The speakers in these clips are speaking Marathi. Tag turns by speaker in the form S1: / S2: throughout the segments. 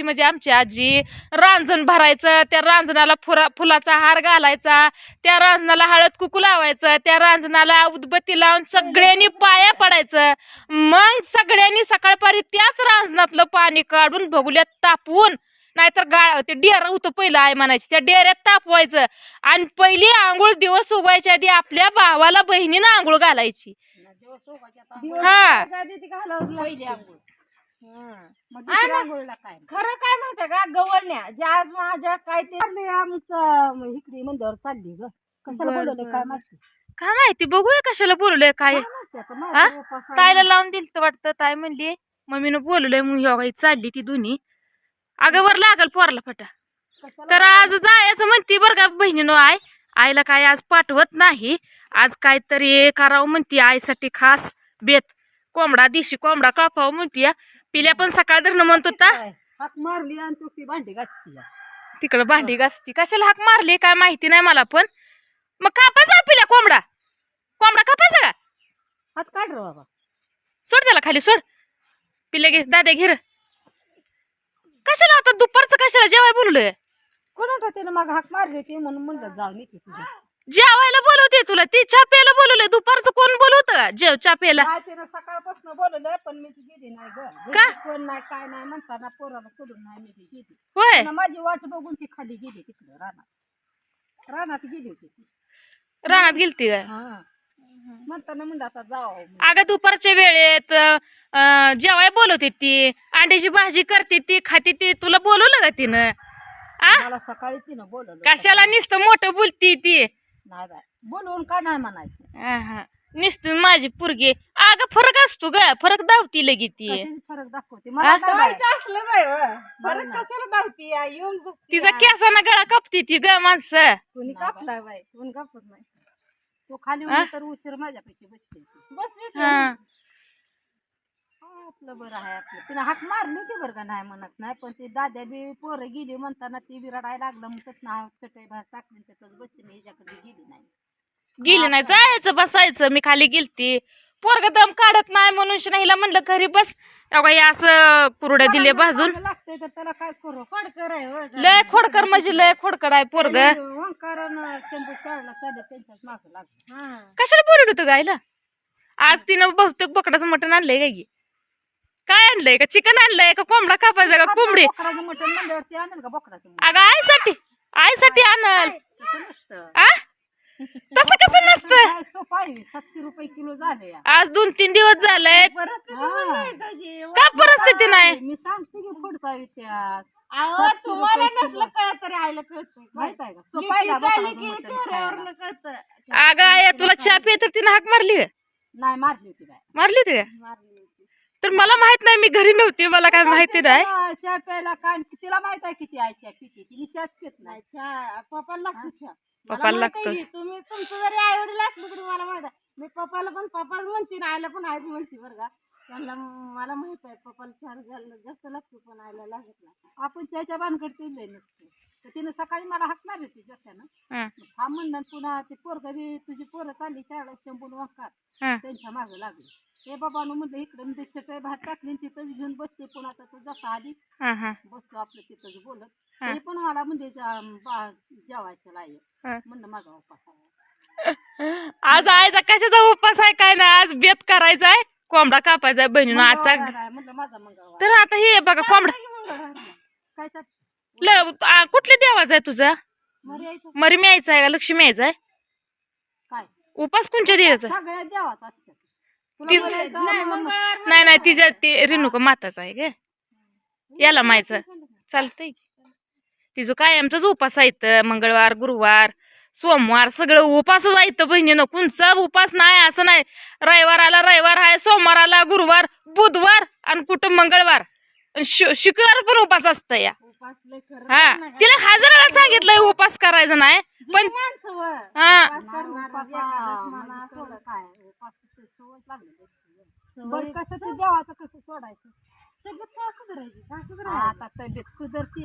S1: म्हणजे आमची आजी. रांजण भरायचं त्या रांजणाला फुरा फुलाचा हार घालायचा त्या रांजणाला हळद कुकू लावायचं त्या रांजणाला उदबत्ती लावून सगळ्यांनी पाया पडायचं. मग सगळ्यांनी सकाळपारी त्याच रांजणातलं पाणी काढून बघुल्यात तापवून नाहीतर गा ते डेर होतं पहिलं आहे म्हणायची त्या डेऱ्यात तापवायचं. आणि पहिली आंघोळ दिवस उगवायच्या आधी आपल्या भावाला बहिणीनं आंघोळ घालायची. हा.
S2: मग? आंघोळीला काय?
S3: खरं काय माहितीये का? गवळण्या. ज्या आज माझ्या काय ते चाललंय आमचं इकडे चालली ग. कशाला
S1: बरं,
S3: बोलवलं काय
S1: बरं.
S3: माहिती?
S1: काय माहिती? बघूया कशाला बोलवलंय काय.
S3: काय माहिती आता? माझा उपास आहे.
S1: ताईला लावून दिल तर वाटतं. ताई म्हणली मम्मीनं बोलवलंय मग ह्यो चालली ती दोन्ही. अगं वर लागल पोरला फटा
S3: कशाला
S1: तर आज जायचं म्हणती बरं का बहिणीनं आय आईला काय आज पाठवत नाही. आज काहीतरी करावं म्हणती आईसाठी खास बेत. कोंबडा दिशी कोंबडा कापावं म्हणती. पिल्या पण सकाळ धरणं म्हणत होता?
S2: हाक मारली आणि तू ती भांडी घासती
S1: तिकडं भांडी घासती. कशाला हाक मारली काय माहिती नाही मला पण. मग कापायचा पिल्या कोंबडा. कोंबडा कापायचा का
S2: हात काढ रे बाबा.
S1: सोड त्याला खाली सोड. पिले घे दाद्या घे रे. कशाला आता दुपारचं कशाला जेवाय बोललोय?
S2: कोणाला त्यानं मग हाक मारली होती म्हणून म्हणलं जाऊन येते तुझ्या
S1: जेवायला बोलवते तुला. ती चा प्यायला बोलवलंय. दुपारचं कोण बोलवतं? जेव चा प्यायला
S2: काय तिनं सकाळपासून बोलवलं पण मी ती गेली नाही ग.
S1: का?
S2: घरी कोण नाही काय नाही म्हणताना पोराला सोडून नाही मी ती गेली.
S1: होय.
S2: तिनं माझी वाट बघून ती खाली गेली तिकडे रानात. रानात गेली होती ती.
S1: रानात गेलती काय
S2: हा. म्हणताना म्हणलं आता जावं
S1: अगं दुपारच्या वेळेत अं, जेवाय बोलवते ती. अंड्याची भाजी करते ती खाते ती. तुला बोलवलं का तिनं? आ?
S2: मला सकाळी तिनं बोलवलं.
S1: कशाला नुसतं मोठं बोलती ती?
S2: नाही बाय बोलवून काय नाही म्हणायचं
S1: आहा. नुसतं माझी पुरगी अगं फरक असतो ग फरक दावती लगी ती
S2: कशाची फरक दाखवते मला बाय.
S3: असलं जाय व. बरं
S2: ना.
S3: कशाला धावती या? येऊन बसती
S1: तिचा
S3: या.
S1: केसाना गळा कापती ती ग माणसं
S3: कोणी कापलाय बाई कोणी कापत नाही
S2: तो खाली? तर उशीर माझ्यापाशी बसते ती.
S3: बसली ती.
S1: हा
S2: हा, आपलं बरं आहे आपलं. तिनं हाक मारली होती बरं का नाही म्हणत नाही पण ती दाद्या बी पोरं गेली म्हणताना ती बी रडायला लागलं मग त्यात ना चटई भात टाकली त्यातच बसते मी ह्याच्याकडे गेली नाही.
S1: गेली नाही जायचं बसायचं मी खाली गेलती. पोरग दम काढत नाही म्हणून हिला म्हणलं घरी बस. अगं हे असं कुरड्या दिले भाजून.
S2: लागतंय तर त्याला काय करू?
S3: फडकर आहे होय का?
S1: लय खोडकर म्हणजे लय खोडकर आहे पोरग.
S2: त्यांच्याच मागं लागतं
S3: हा.
S1: कशाला बोलत होतं गायला आज तिनं बहुतेक बोकडाचं मटण आणलंय काय की? काय आणलंय का? चिकन आणलंय का? कोंबडा कापायचा का? कोंबडी.
S2: बोकडाचं मटण म्हणल्यावरती आणेल का बोकडाचं मटण?
S1: अगं आईसाठी आईसाठी आणल.
S2: तसं नसतं.
S1: आ? तसं कसं नसतं?
S2: काय सोपं आहे? सातशे रुपये किलो झाले या.
S1: आज दोन तीन दिवस
S3: तुझी.
S1: का परिस्थिती नाही?
S2: मी सांगते की पुढचा इतिहास.
S3: अहो,
S2: सातशे
S3: तुम्हाला
S2: रुपये
S3: नसलं
S2: किलो.
S3: कळत तरी आईला कळतंय.
S2: माहीत आहे का? सोपं आहे का
S3: लिकी झाली
S2: बोकडाचं
S3: की
S2: मटण
S3: चेहऱ्यावरनं
S2: खायला?
S3: कळतं.
S1: अगं आया तुला चहा पिय तर तिनं हाक मारली का?
S2: नाही मारली होती बाय
S1: मारली होती का?
S3: मारली होती.
S1: तर मला माहीत नाही मी घरी नव्हती मला काय माहिती नाही.
S2: चहा प्यायला काय तिला माहीत आहे किती आहे चहा पिते ती मी चहाच पित नाही.
S3: चहा पप्पाला लागतो चहा.
S1: पप्पाला लागतो.
S3: तुम्ही तुमचं जरी आई वडील असलं तरी मला माहीत आहे. मी पप्पाला पण पप्पाच म्हणते ना आईला पण आईच म्हणते बरं का. त्यांना मला माहीत आहे पप्पाला चहा घालणं जास्त लागतो पण आईला लागत नाही.
S2: आपण चहाच्या भानगड लय नसतो. तर तिनं सकाळी मला हाक मारली होती जत्यानं
S1: हं,
S2: हा म्हणलं पुन्हा ते पोरग बी तुझी पोरं चालली शाळेत शंभून वाकार
S1: हं.
S2: त्यांच्या मागं लागली. हे बाबानं म्हणलं इकडे म्हणजे चटई भात टाकली आणि तिथंच घेऊन बसते पुन्हा आता तू जाता आली
S1: हं, हं,
S2: बसलो आपलं तिथंच बोलत.
S1: हा.
S2: तरी पण मला म्हणजे जा- बा- जेवायचं लाय
S1: हं.
S2: म्हणलं माझा उपास आहे.
S1: आज आईचा कशाचा उपास आहे काय नाही आज बेत करायचा आहे कोंबडा कापायचा आहे बहिणीनं आजचा.
S2: म्हणलं माझा मंगळवार.
S1: तर आता हे बघा कोंबडा
S2: काय तर
S1: ल- आ, कुठल्या देवाचा आहे तुझा?
S2: मर यायचं.
S1: मरी यायचा आहे का? लक्ष्मी यायचा आहे?
S2: काय?
S1: उपास कोणच्या देवाचा? आहे?
S2: सगळ्या देवाच असतात तुला
S1: तीच-
S2: म्हणायचं,
S3: नाही
S2: मग-
S3: मंगळवार
S1: नाही नाही तिच्या ते रेणुका माताचा आहे का याला मायचं चालतंय. की. तिचं कायमचाच उपास आहे मंगळवार गुरुवार सोमवार सगळं उपासच आहे बहिणीनं. कोणचा उपास नाही असं नाही. रविवार आला रविवार आहे सोमवार आला गुरुवार बुधवार आणि कुठं मंगळवार. आणि शु- शुक्रवार पण उपास असतं या. हा
S3: नाही.
S1: तिला हजाराला सांगितलंय उपास करायचा नाही पण. हा.
S2: हा, म्हणजे बरं कसं ते देवाचं कसं सोडायचं?
S3: तब्येत का सुधारायची? का सुधारायची?
S2: आता तब्येत सुधारते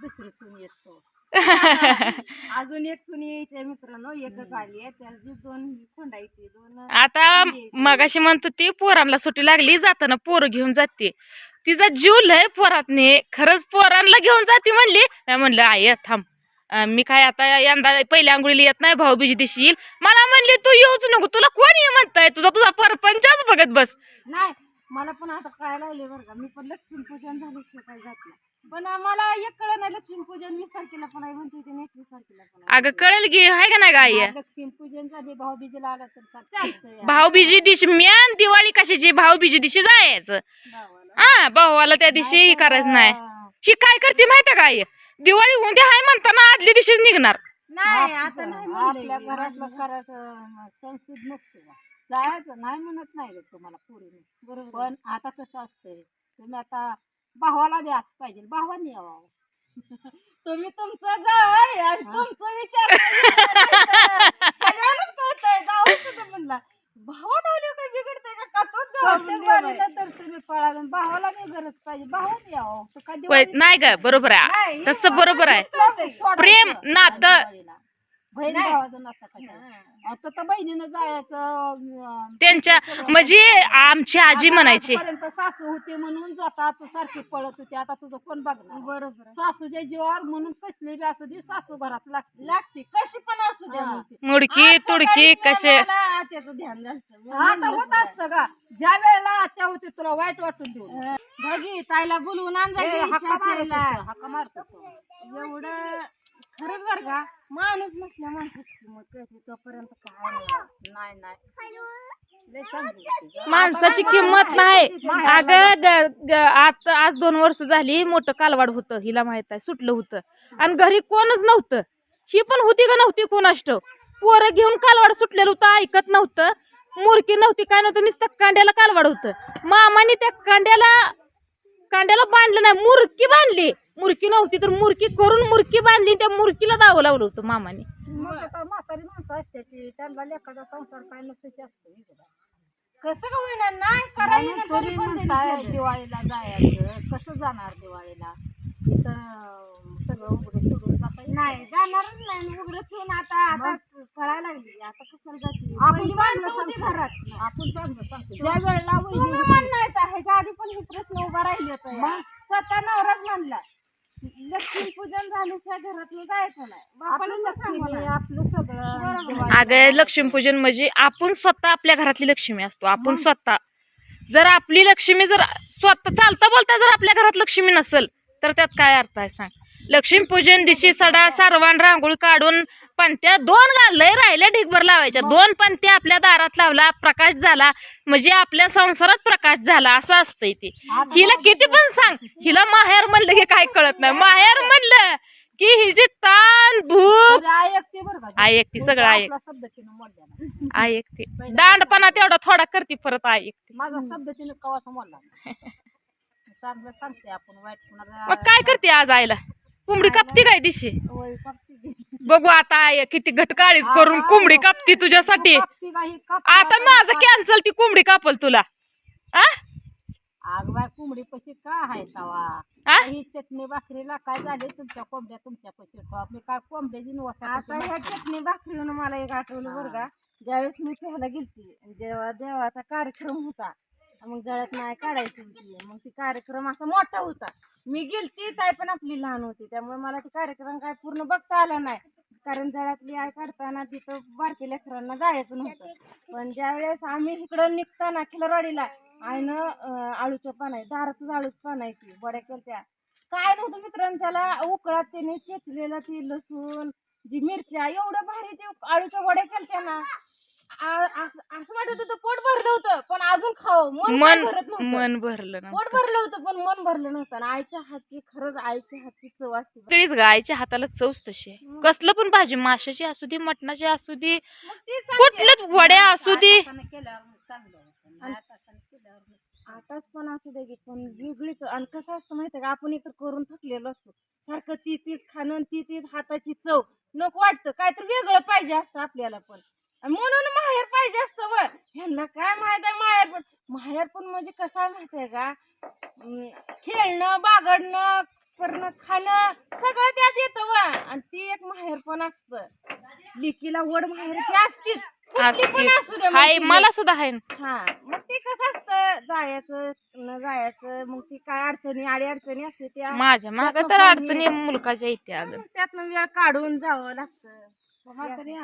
S2: दुसरी सून येतो
S3: अजून एक सुनी यायची आहे मित्रांनो एकच आली आहे त्याची दोन खोंडायची दोन
S1: आता मगाशी म्हणतो ती पोरांना सुट्टी लागली जाताना पोरं घेऊन जाते. तिचा जीव लय पोरातने खरंच पोरांना घेऊन जाते म्हणली. मी म्हणलं आय थांब. मी काय आता यंदा पहिल्या आंघोळीला येत नाही भाऊबीजी दिवशी येईल. मला म्हणली तू येऊच नको तुला कोण ये म्हणताय? तुझा तुझा परपंचच बघत बस.
S3: नाही मला पण आता कळायला लागले बरं का. मी पण लक्ष्मीपूजन झाल्याशिवाय काही जात पण मला एक कळ नाही लक्ष्मीपूजन वीस तारखेला पण आहे म्हणते ते एकवीस तारखेला पण आहे.
S1: अगं कळेल की आहे का नाही गाय
S2: लक्ष्मी पूजन झाली भाऊबीजेला आला तर चालतंय.
S1: भाऊबीजी दिवशी म्यान दिवाळी कशाची भाऊबीजी दिवशी जायचं
S3: भावाला.
S1: हा भावाला त्या दिवशी हे करायचं नाही
S2: हा.
S1: काय करते माहिती काय दिवाळी उद्या आहे म्हणताना आदल्या दिवशीच निघणार
S3: नाही आता नाही म्हणलंय
S2: आपल्या
S3: मी.
S2: घरातलं करायचं संस्कृत नसतो का. जायचं नाही म्हणत नाही रे तुम्हाला पुरीने
S3: बरोबर
S2: पण आता कसं असतंय तुम्ही आता भावाला बी आज पाहिजे. भावाने यावं.
S3: तुम्ही तुमचं जावं आणि तुमचं विचार सगळ्यांनाच कळतंय. जावं सुद्धा म्हणला. भावा डावली काय बिघडतंय का? का तोच जावं.
S2: वारीला तर तुम्ही पळा भावाला बी गरज पाहिजे. भावाने यावं. तर
S1: नाही ग बरोबर आहे.
S3: नाही,
S1: तसं बरोबर आहे. प्रेम, नातं.
S2: बहीण
S3: नाही.
S2: भावाचं आता तर बहिणीनं जायचं
S1: त्यांच्या म्हणजे आमची आजी म्हणायची
S2: सासू होती म्हणून जाता तू सारखी पळत होती आता तुझं कोण बघणार
S3: बरोबर.
S2: सासूच्या जीवावर म्हणून कसली बी असू दे सासू घरात लागते
S3: लागते कशी पण असू द्या
S2: हा.
S3: म्हणते.
S1: मुडकी
S3: आज
S1: तुडकी
S3: सकाळी
S1: कसे
S3: मला त्याचं ध्यान
S2: आता होत
S3: सुद्धा.
S2: असतं का ज्या वेळेला आत्या होती तुला वाईट वाटून देऊ
S3: बघी ताईला बोलवून आण जा
S2: ए,
S3: की
S2: हाका
S3: चहा
S2: मारत
S3: प्यायला.
S2: होतं, हाका मारत होतं.
S3: एवढं खरंच बरं का? माणूस नसल्या माणसाची किंमत कळते तोपर्यंत काय नाही.
S2: नाही नाही. लय चांगली होती.
S1: माणसाची किंमत नाही. अगं ग- ग- आज आज दोन वर्ष झाली मोठं कालवाड होतं हिला माहीत आहे सुटलं होतं. आणि घरी कोणच नव्हतं. ही पण होती का नव्हती कोणाष्ट? पोरं घेऊन कालवाड सुटलेलं होतं ऐकत नव्हतं. मुरकी नव्हती काय नव्हतं नुसतं कांड्याला कालवाड होतं. मामाने त्या कांड्याला कांड्याला बांधलं नाही मुरकी बांधली. मुरकी नव्हती तर मुरकी करून मुरकी बांधली त्या मुरकीला दावं लावलं होतं मामाने.
S2: मग आता म्हातारी माणसं असते ती त्यांना लेखाचा संसार काय नसते असतो.
S3: कसं का होईना? नाही करायला
S2: म्हणून
S3: तरी
S2: म्हणताय. दिवाळीला जायचं. कसं जाणार दिवाळीला? इथं सगळं उघडं सोडून जाता येत
S3: नाही जाणारच नाही उघडं ठेवून आता आता कळायला लागली. आता कशाला जाते?
S2: आपण
S3: पहिली
S2: चांगलं
S3: माणसं होती
S2: सांगतो.
S3: घरात.
S2: आपण चांगलं सांगतो. ज्या वेळेला वहिनी
S3: तुम्ही
S2: होती,
S3: म्हणणार का ह्याच्या आधी पण हे प्रश्न उभा राहिले होते. स्वतः नवराच म्हणला लक्ष्मी पूजन झाल्याशिवाय घरातून जायचं नाही. बापाला
S2: आपलं लक्ष्मी सगळं
S3: बरोबर.
S1: अगं लक्ष्मीपूजन म्हणजे आपण स्वतः आपल्या घरातली लक्ष्मी असतो. आपण स्वतः. जर आपली लक्ष्मी जर स्वतः चालता बोलता जर आपल्या घरात लक्ष्मी नसेल तर त्यात काय अर्थ आहे सांग? लक्ष्मीपूजन दिशी सडा सारवान रांगोळी काढून पंत्या दोन घाललंय राहिल्या ढिगभर लावायच्या. दोन पंत्या आपल्या दारात लावला प्रकाश झाला. म्हणजे आपल्या संसारात प्रकाश झाला असं असतंय ते. हिला किती पण सांग. हिला माहेर म्हणलं की काय कळत नाही. माहेर म्हणलं की हिची ताण भूक.
S2: ऐकते
S1: सगळं ऐक
S2: तिनं.
S1: ऐकते दांडपणा तेवढा थोडा करते परत ऐकते
S2: माझा शब्द तिनं कवाचा मोडला नाही. चांगलं सांगते आपण वाईट
S1: मग काय करते आज आईला? कोंबडी कापती काय दिशी. बघू आता आई किती घटकाळीच करून कोंबडी कापती तुझ्यासाठी.
S2: कापती
S1: आता माझं
S2: काय?
S1: कॅन्सल ती कोंबडी कापल तुला. आ?
S2: आग बाय कोंबडी पशी का आहे तवा?
S1: आ?
S2: ही चटणी भाकरीला काय झाले तुमच्या कोंबड्या तुमच्या पशी? मी काय कोंबड्याची
S3: आता ह्या चटणी भाकरीनं मला एक आठवलं बरं का? ज्यावेळेस मी प्यायला गेलती जेव्हा देवाचा कार्यक्रम होता मग जळत नाही काढायची होती. मग ती कार्यक्रम असा मोठा होता. मी गेलती ताई पण आपली लहान होती. त्यामुळे मला ती कार्यक्रम काय पूर्ण बघता आला नाही. कारण जळातली आय काढताना तिथं बारके लेकरांना जायचं नव्हतं. पण ज्यावेळेस आम्ही इकडं निघताना खिलरवाडीला आईनं आळूच्या पानाय दारातच आळूच पानायची बड्या केलत्या. काय नव्हतं मित्रांच्याला उकळात त्याने चेचलेला ती लसूण जी मिरच्या एवढं भारी ते आळूच्या वड्या केलत्या ना. असं वाटत होतं पोट भरलं होतं पण अजून खाव. मन
S1: मन
S3: भरत नव्हतं.
S1: मन भरलं ना
S3: पोट भरलं होतं पण मन भरलं नव्हतं. आणि आईच्या हातची खरंच आईच्या हातची चव असते.
S1: सगळीच गायच्या हाताला चवच तशी आहे. कसलं पण भाजी माशाची असू दे मटणाची असू दे
S3: मग ती सांगते.
S1: वड्या असू दे.
S3: आताच पण असू दे की पण वेगळीच. आणि कसं असतं माहिती का आपण इकडं करून थकलेलो असतो. सारखं ती तीच खाणं ती तीच हाताची चव. नको वाटतं. काहीतरी वेगळं पाहिजे असतं आपल्याला पण. म्हणून माहेर पाहिजे असतं व ह्यांना काय माहीत आहे माहेर पण? माहेर पण म्हणजे कसं माहिती आहे का? खेळणं बागडणं करणं खाणं सगळं त्यात येतं वा आणि ती एक माहेर पण असतं. लिकीला वड माहेरची असतीच. कुठली पण असू दे
S1: असते
S3: मग
S1: हाय
S3: ती
S1: मला सुद्धा आहे
S3: हा मग ते कसं असतं? जायचं न जायचं मग ती काय अडचणी आडी अडचणी असते त्या
S1: माझ्या माग तर अडचणी मुलकाच्या अगं
S3: त्यातनं वेळ काढून जावं लागतं.
S2: मग तरी